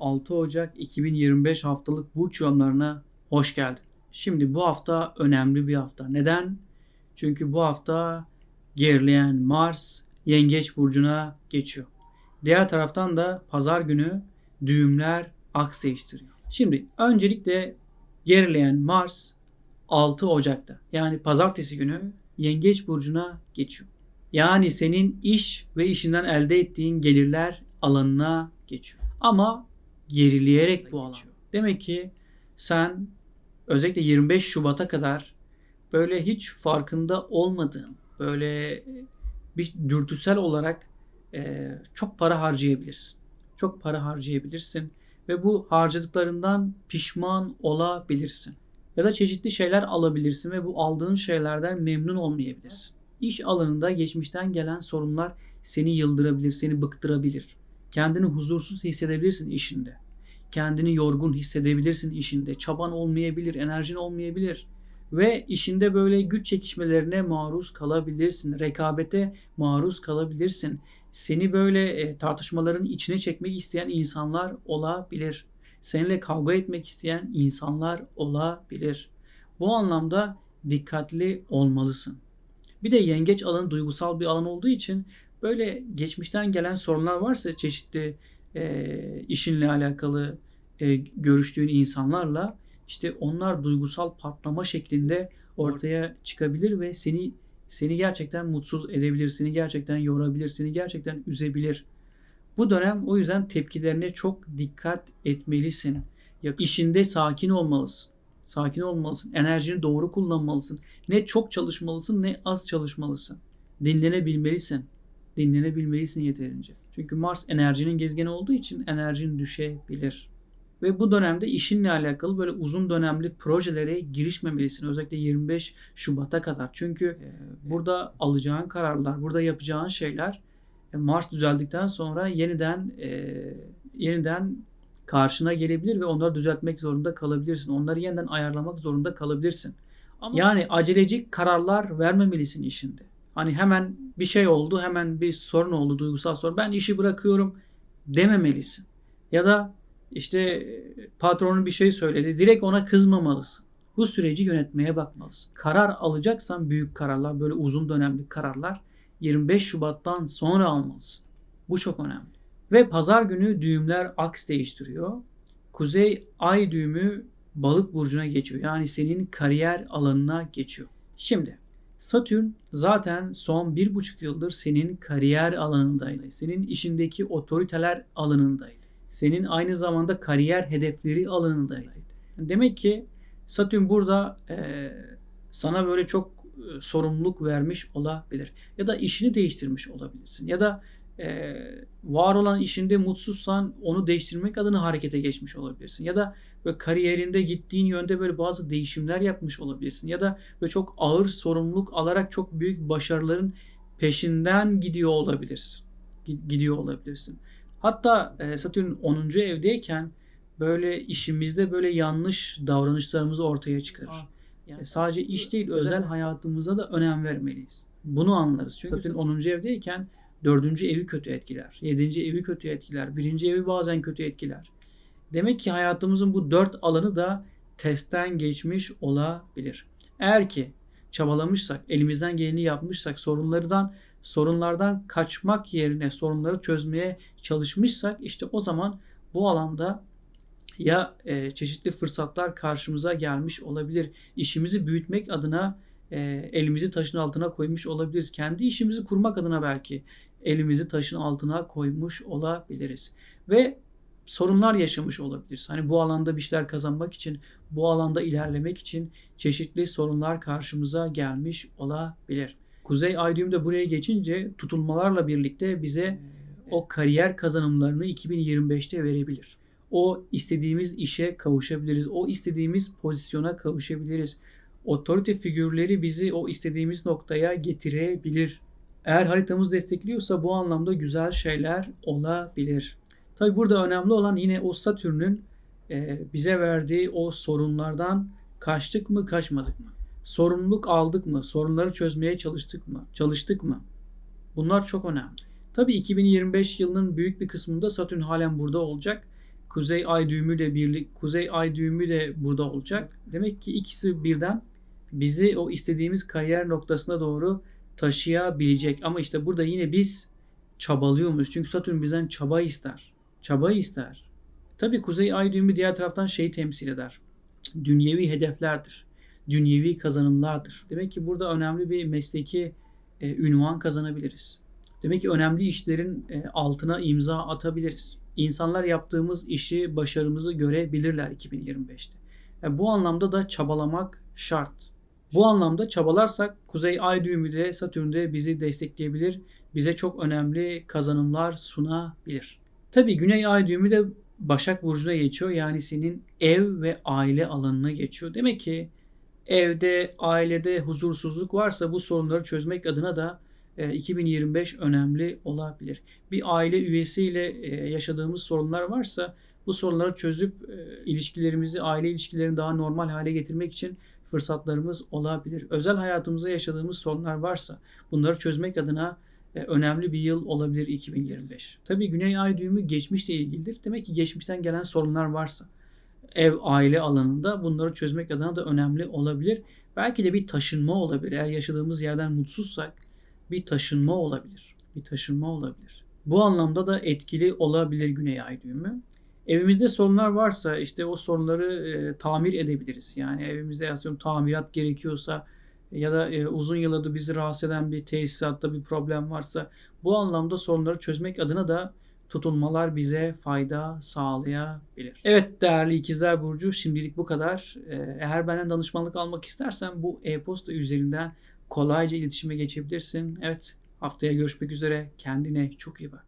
6 Ocak 2025 haftalık burç yorumlarına hoş geldin. Şimdi bu hafta önemli bir hafta. Neden? Çünkü bu hafta gerileyen Mars Yengeç burcuna geçiyor. Diğer taraftan da pazar günü düğümler aks değiştiriyor. Şimdi öncelikle gerileyen Mars 6 Ocak'ta yani pazartesi günü Yengeç burcuna geçiyor. Yani senin iş ve işinden elde ettiğin gelirler alanına geçiyor. Ama gerileyerek bu alan. Demek ki sen özellikle 25 Şubat'a kadar böyle hiç farkında olmadığın, böyle bir dürtüsel olarak e, çok para harcayabilirsin. Çok para harcayabilirsin ve bu harcadıklarından pişman olabilirsin. Ya da çeşitli şeyler alabilirsin ve bu aldığın şeylerden memnun olmayabilirsin. İş alanında geçmişten gelen sorunlar seni yıldırabilir, seni bıktırabilir. Kendini huzursuz hissedebilirsin işinde. Kendini yorgun hissedebilirsin işinde. Çaban olmayabilir, enerjin olmayabilir. Ve işinde böyle güç çekişmelerine maruz kalabilirsin. Rekabete maruz kalabilirsin. Seni böyle e, tartışmaların içine çekmek isteyen insanlar olabilir. Seninle kavga etmek isteyen insanlar olabilir. Bu anlamda dikkatli olmalısın. Bir de yengeç alanı duygusal bir alan olduğu için böyle geçmişten gelen sorunlar varsa çeşitli e, işinle alakalı e, görüştüğün insanlarla işte onlar duygusal patlama şeklinde ortaya çıkabilir ve seni seni gerçekten mutsuz edebilir, seni gerçekten yorabilir, seni gerçekten üzebilir. Bu dönem o yüzden tepkilerine çok dikkat etmelisin. Ya işinde sakin olmalısın. Sakin olmalısın. Enerjini doğru kullanmalısın. Ne çok çalışmalısın ne az çalışmalısın. Dinlenebilmelisin. Dinlenebilmelisin yeterince. Çünkü Mars enerjinin gezgeni olduğu için enerjin düşebilir. Ve bu dönemde işinle alakalı böyle uzun dönemli projelere girişmemelisin. Özellikle 25 Şubat'a kadar. Çünkü e, burada alacağın kararlar, burada yapacağın şeyler e, Mars düzeldikten sonra yeniden e, yeniden karşına gelebilir ve onları düzeltmek zorunda kalabilirsin. Onları yeniden ayarlamak zorunda kalabilirsin. Ama yani aceleci kararlar vermemelisin işinde. Hani hemen bir şey oldu, hemen bir sorun oldu, duygusal sorun. Ben işi bırakıyorum dememelisin. Ya da işte patronun bir şey söyledi. Direkt ona kızmamalısın. Bu süreci yönetmeye bakmalısın. Karar alacaksan büyük kararlar, böyle uzun dönemli kararlar 25 Şubat'tan sonra almalısın. Bu çok önemli. Ve pazar günü düğümler aks değiştiriyor. Kuzey ay düğümü balık burcuna geçiyor. Yani senin kariyer alanına geçiyor. Şimdi Satürn zaten son bir buçuk yıldır senin kariyer alanındaydı. Senin işindeki otoriteler alanındaydı. Senin aynı zamanda kariyer hedefleri alanındaydı. Demek ki Satürn burada e, sana böyle çok e, sorumluluk vermiş olabilir. Ya da işini değiştirmiş olabilirsin. Ya da e, var olan işinde mutsuzsan onu değiştirmek adına harekete geçmiş olabilirsin. Ya da böyle kariyerinde gittiğin yönde böyle bazı değişimler yapmış olabilirsin. Ya da böyle çok ağır sorumluluk alarak çok büyük başarıların peşinden gidiyor olabilirsin. Gidiyor olabilirsin. Hatta e, Satürn 10. evdeyken böyle işimizde böyle yanlış davranışlarımızı ortaya çıkarır. Aa, yani sadece iş değil özel, özel hayatımıza da önem vermeliyiz. Bunu anlarız. Çünkü Satürn 10. evdeyken Dördüncü evi kötü etkiler. Yedinci evi kötü etkiler. Birinci evi bazen kötü etkiler. Demek ki hayatımızın bu dört alanı da testten geçmiş olabilir. Eğer ki çabalamışsak, elimizden geleni yapmışsak, sorunlardan sorunlardan kaçmak yerine sorunları çözmeye çalışmışsak işte o zaman bu alanda ya e, çeşitli fırsatlar karşımıza gelmiş olabilir. İşimizi büyütmek adına e, elimizi taşın altına koymuş olabiliriz. Kendi işimizi kurmak adına belki elimizi taşın altına koymuş olabiliriz. Ve sorunlar yaşamış olabiliriz. Hani bu alanda bir şeyler kazanmak için, bu alanda ilerlemek için çeşitli sorunlar karşımıza gelmiş olabilir. Kuzey ay düğümde buraya geçince tutulmalarla birlikte bize o kariyer kazanımlarını 2025'te verebilir. O istediğimiz işe kavuşabiliriz. O istediğimiz pozisyona kavuşabiliriz. Otorite figürleri bizi o istediğimiz noktaya getirebilir. Eğer haritamız destekliyorsa bu anlamda güzel şeyler olabilir. Tabi burada önemli olan yine o Satürn'ün e, bize verdiği o sorunlardan kaçtık mı kaçmadık mı? Sorumluluk aldık mı? Sorunları çözmeye çalıştık mı? Çalıştık mı? Bunlar çok önemli. Tabi 2025 yılının büyük bir kısmında Satürn halen burada olacak Kuzey ay düğümü de birlik Kuzey ay düğümü de burada olacak. Demek ki ikisi birden bizi o istediğimiz kariyer noktasına doğru taşıyabilecek. Ama işte burada yine biz çabalıyor? Çünkü Satürn bizden çaba ister. Çaba ister. Tabii Kuzey Ay düğümü diğer taraftan şeyi temsil eder. Dünyevi hedeflerdir. Dünyevi kazanımlardır. Demek ki burada önemli bir mesleki e, ünvan kazanabiliriz. Demek ki önemli işlerin e, altına imza atabiliriz. İnsanlar yaptığımız işi, başarımızı görebilirler 2025'te. Yani bu anlamda da çabalamak şart. Bu anlamda çabalarsak Kuzey Ay düğümü de Satürn'de bizi destekleyebilir. Bize çok önemli kazanımlar sunabilir. Tabii Güney Ay düğümü de Başak Burcu'na geçiyor. Yani senin ev ve aile alanına geçiyor. Demek ki evde, ailede huzursuzluk varsa bu sorunları çözmek adına da 2025 önemli olabilir. Bir aile üyesiyle e, yaşadığımız sorunlar varsa bu sorunları çözüp e, ilişkilerimizi, aile ilişkilerini daha normal hale getirmek için fırsatlarımız olabilir. Özel hayatımızda yaşadığımız sorunlar varsa bunları çözmek adına e, önemli bir yıl olabilir 2025. Tabii Güney Ay düğümü geçmişle ilgilidir. Demek ki geçmişten gelen sorunlar varsa ev aile alanında bunları çözmek adına da önemli olabilir. Belki de bir taşınma olabilir. Eğer yaşadığımız yerden mutsuzsak bir taşınma olabilir. Bir taşınma olabilir. Bu anlamda da etkili olabilir Güney Ay düğümü. Evimizde sorunlar varsa işte o sorunları e, tamir edebiliriz. Yani evimizde atıyorum tamirat gerekiyorsa ya da e, uzun yıllardır bizi rahatsız eden bir tesisatta bir problem varsa bu anlamda sorunları çözmek adına da tutunmalar bize fayda sağlayabilir. Evet değerli ikizler burcu şimdilik bu kadar. Ee, Eğer benden danışmanlık almak istersen bu e-posta üzerinden kolayca iletişime geçebilirsin. Evet haftaya görüşmek üzere. Kendine çok iyi bak.